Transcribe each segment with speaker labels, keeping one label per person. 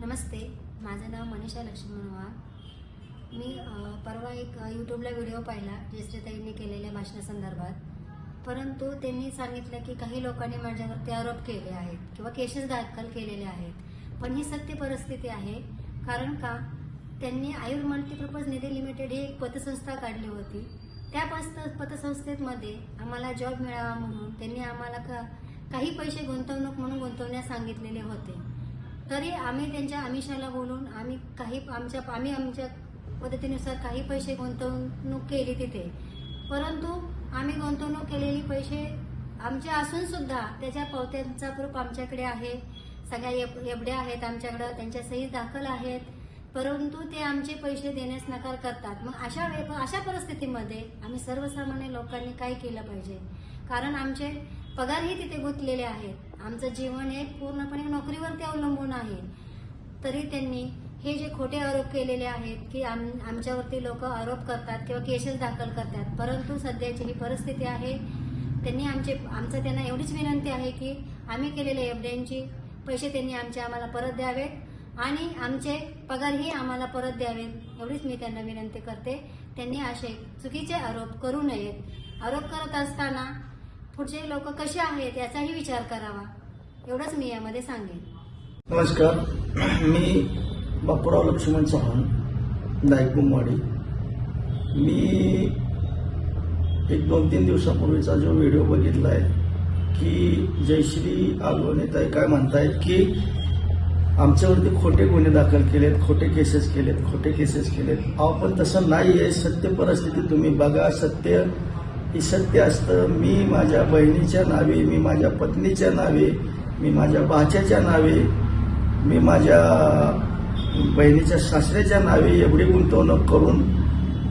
Speaker 1: नमस्ते माझं नाव मनीषा लक्ष्मण वाघ मी परवा एक यूट्यूबला व्हिडिओ पाहिला ज्येष्ठताईंनी केलेल्या भाषणासंदर्भात परंतु त्यांनी सांगितलं की काही लोकांनी माझ्यावरती आरोप केले आहेत किंवा केसेस दाखल केलेले आहेत. पण ही सत्य परिस्थिती आहे कारण का? त्यांनी आयुर मल्टीपर्पज निधी लिमिटेड ही एक पतसंस्था काढली होती. त्या पत पतसंस्थेमध्ये आम्हाला जॉब मिळावा म्हणून त्यांनी आम्हाला का काही पैसे गुंतवणूक म्हणून गुंतवण्यास सांगितलेले होते. तरी आम्ही त्यांच्या आमिषाला बोलून आम्ही काही आमच्या आम्ही आमच्या पद्धतीनुसार काही पैसे गुंतवणूक केली तिथे. परंतु आम्ही गुंतवणूक केलेली पैसे आमचे असून सुद्धा त्याच्या पावत्यांचा प्रूफ आमच्याकडे आहे. सगळ्या एफ एफड्या आहेत आमच्याकडं त्यांच्या सही दाखल आहेत. परंतु ते आमचे पैसे देण्यास नकार करतात. मग अशा वे अशा परिस्थितीमध्ये आम्ही सर्वसामान्य लोकांनी काय केलं पाहिजे? कारण आमचे पगारही तिथे गुंतलेले आहेत. आमचं जीवन हे पूर्णपणे नोकरीवरती अवलंबून आहे. तरी त्यांनी हे जे खोटे आरोप केलेले आहेत की आम आमच्यावरती लोक आरोप करतात किंवा केसेस दाखल करतात परंतु सध्याची ही परिस्थिती आहे त्यांनी आमचे आमचं त्यांना एवढीच विनंती आहे की आम्ही केलेल्या एफड्यांची पैसे त्यांनी आमचे आम्हाला परत द्यावेत आणि आमचे पगारही आम्हाला परत द्यावेत एवढीच मी त्यांना विनंती करते. त्यांनी असे चुकीचे आरोप करू नयेत. आरोप करत असताना पुढचे लोक कसे आहेत याचाही विचार करावा. एवढंच मी यामध्ये सांगेन.
Speaker 2: नमस्कार. मी बापूराव लक्ष्मण चव्हाण दायकुंबवाडी मी एक दोन तीन दिवसापूर्वीचा जो व्हिडिओ बघितला आहे की जयश्री आगवणेताई काय म्हणतायत की आमच्यावरती खोटे गुन्हे दाखल केलेत खोटे केसेस केलेत खोटे केसेस केलेत. अहो पण तसं नाही आहे सत्य परिस्थिती तुम्ही बघा सत्य ही सत्य असतं. मी माझ्या बहिणीच्या नावे मी माझ्या पत्नीच्या नावे मी माझ्या भाच्याच्या नावे मी माझ्या बहिणीच्या सासऱ्याच्या नावे एवढी गुंतवणूक करून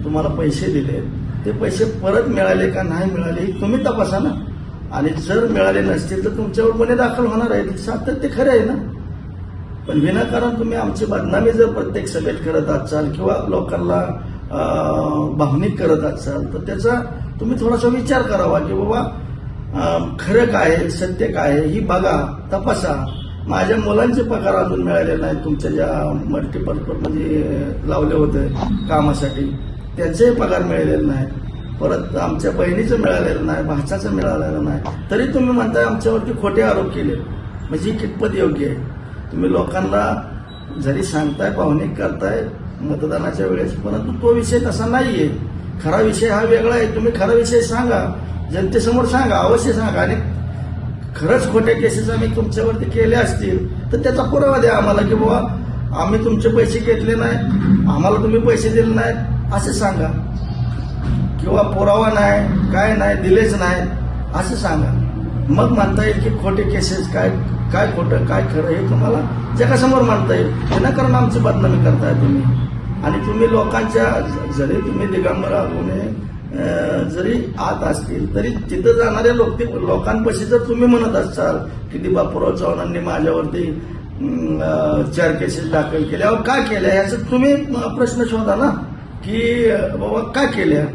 Speaker 2: तुम्हाला पैसे दिले. ते पैसे परत मिळाले का नाही मिळाले हे तुम्ही तपासा ना. आणि जर मिळाले नसतील तर तुमच्यावर गुन्हे दाखल होणार आहे सातत्य खरं खरे आहे ना? पण विनाकारण तुम्ही आमची बदनामी जर प्रत्येक सभेत करत असाल किंवा लोकांना भावनिक करत असाल तर त्याचा तुम्ही थोडासा विचार करावा की बाबा खरं काय आहे, सत्य काय आहे ही बघा तपासा. माझ्या मुलांचे पगार अजून मिळाले नाहीत तुमच्या ज्या मल्टीपर्पज म्हणजे, लावले होते कामासाठी. त्यांचेही पगार मिळालेले नाही परत आमच्या बहिणीचं मिळालेलं नाही भाषाचं मिळालेलं नाही. तरी तुम्ही म्हणताय आमच्यावरती खोटे आरोप केले. म्हणजे कितपत योग्य आहे? तुम्ही लोकांना जरी सांगताय पाहुणे करताय मतदानाच्या वेळेस. परंतु तो विषय तसा नाहीये. खरा विषय हा वेगळा आहे. तुम्ही खरा विषय सांगा. जनतेसमोर सांगा. अवश्य सांगा. आणि खरंच खोटे केसेस आम्ही तुमच्यावरती केले असतील तर त्याचा पुरावा द्या आम्हाला की बाबा आम्ही तुमचे पैसे घेतले नाही आम्हाला तुम्ही पैसे दिले नाहीत. असे सांगा. किंवा पुरावा नाही काय नाही दिलेच नाही असे सांगा. मग म्हणता येईल की खोटे केसेस काय काय खोटं काय खरं हे तुम्हाला जगासमोर मानता येईल. विनाकारण आमची बदनामी करताय तुम्ही. आणि तुम्ही लोकांच्या ज- जरी तुम्ही दिगंबरा आगुने जरी आत असतील तरी तिथं जाणाऱ्या लोक लोकांपाशी जर तुम्ही म्हणत असाल की बापूराव चव्हाणांनी माझ्यावरती चार केसेस दाखल केल्या अहो का केल्या? याचा तुम्ही प्रश्न शोधा ना की बाबा का केल्या?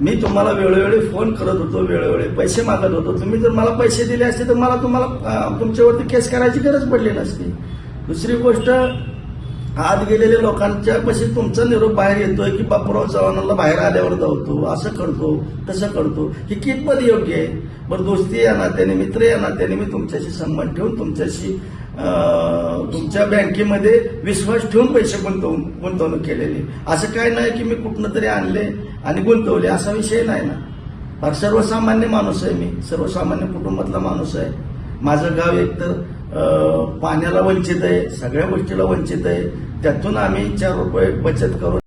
Speaker 2: मी तुम्हाला वेळोवेळी फोन करत होतो वेळोवेळी पैसे मागत होतो. तुम्ही जर मला पैसे दिले असते तर मला तुम्हाला तुमच्यावरती केस करायची गरज पडली नसती. दुसरी गोष्ट आत गेलेल्या लोकांच्या पशी तुमचा निरोप बाहेर येतोय की बापूराव चव्हाणांना बाहेर आल्यावर जावतो असं करतो तसं करतो. ही कितपत योग्य आहे? बरं दोस्ती या नात्याने मित्र या नात्याने मी तुमच्याशी संबंध ठेवून तुमच्याशी तुमच्या बँकेमध्ये विश्वास ठेवून पैसे गुंतवून गुंतवणूक केलेली. असं काय नाही की मी कुठनं तरी आणले आणि गुंतवले असा विषय नाही ना. फार सर्वसामान्य माणूस आहे मी. सर्वसामान्य कुटुंबातला माणूस आहे. माझं गाव एकतर पाण्याला वंचित आहे सगळ्या गोष्टीला वंचित आहे त्यातून आम्ही चार रुपये बचत करून